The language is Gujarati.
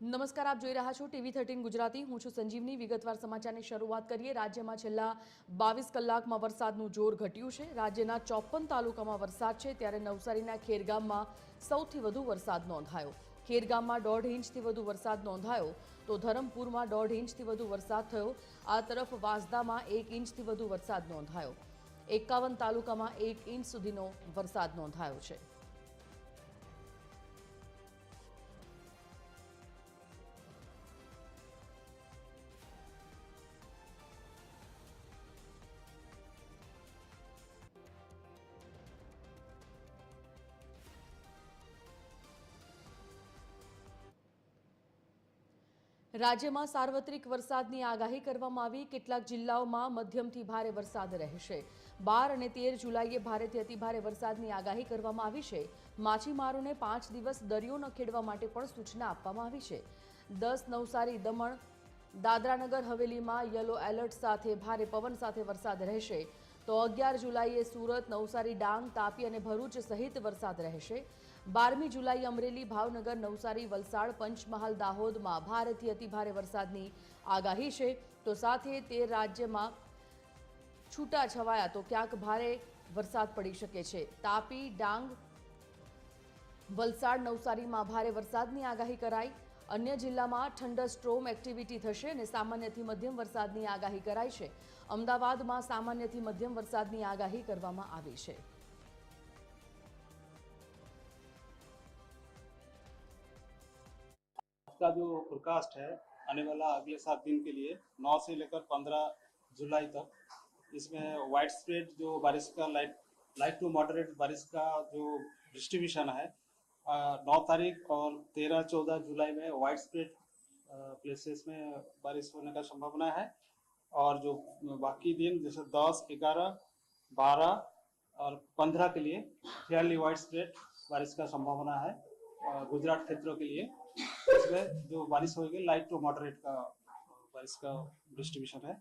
નમસ્કાર, આપ જોઈ રહ્યા છો ટીવી થર્ટીન ગુજરાતી. હું છું સંજીવની. વિગતવાર સમાચારની શરૂઆત કરીએ. રાજ્યમાં છેલ્લા બાવીસ કલાકમાં વરસાદનું જોર ઘટ્યું છે. રાજ્યના ચોપન તાલુકામાં વરસાદ છે. ત્યારે નવસારીના ખેરગામમાં સૌથી વધુ વરસાદ નોંધાયો. ખેરગામમાં દોઢ ઇંચથી વધુ વરસાદ નોંધાયો. તો ધરમપુરમાં દોઢ ઇંચથી વધુ વરસાદ થયો. આ તરફ વાંસદામાં એક ઇંચથી વધુ વરસાદ નોંધાયો. એકાવન તાલુકામાં એક ઇંચ સુધીનો વરસાદ નોંધાયો છે. રાજ્યમાં સાર્વત્રિક વરસાદની આગાહી કરવામાં આવી. કેટલાક જિલ્લાઓમાં મધ્યમથી ભારે વરસાદ રહેશે. બાર અને તેર જુલાઈએ ભારેથી અતિભારે વરસાદની આગાહી કરવામાં આવી છે. માછીમારોને પાંચ દિવસ દરિયો ન ખેડવા માટે પણ સૂચના આપવામાં આવી છે. દસ નવસારી દમણ દાદરાનગર હવેલીમાં યલો એલર્ટ સાથે ભારે પવન સાથે વરસાદ રહેશે. તો અગિયાર જુલાઈએ સુરત, નવસારી, ડાંગ, તાપી અને ભરૂચ સહિત વરસાદ રહેશે. બારમી જુલાઈ અમરેલી, ભાવનગર, નવસારી, વલસાડ, પંચમહાલ, દાહોદમાં ભારેથી અતિભારે વરસાદની આગાહી છે. તો સાથે તે રાજ્યમાં છૂટા છવાયા તો ક્યાંક ભારે વરસાદ પડી શકે છે. તાપી, ડાંગ, વલસાડ, નવસારીમાં ભારે વરસાદની આગાહી કરાઈ. અન્ય જિલ્લામાં ઠંડર સ્ટ્રોમ એક્ટિવિટી થશે અને સામાન્યથી મધ્યમ વરસાદની આગાહી કરાઈ છે અમદાવાદમાં સામાન્યથી મધ્યમ વરસાદની આગાહી કરવામાં આવી છે का जो फोरकास्ट है आने वाला अगले सात दिन के लिए 9 से लेकर 15 जुलाई तक इसमें वाइड स्प्रेड जो बारिश का लाइट लाइट टू मॉडरेट बारिश का जो डिस्ट्रीब्यूशन है नौ तारीख और तेरह, चौदह जुलाई में वाइड स्प्रेड प्लेसेस में बारिश होने का संभावना है। और जो बाकी दिन, जैसे दस, ग्यारह, बारह और पंद्रह के लिए फेयरली वाइड स्प्रेड बारिश का संभावना है गुजरात क्षेत्रों के लिए। इसमें जो बारिश होगी लाइट टू मॉडरेट का बारिश का डिस्ट्रीब्यूशन है।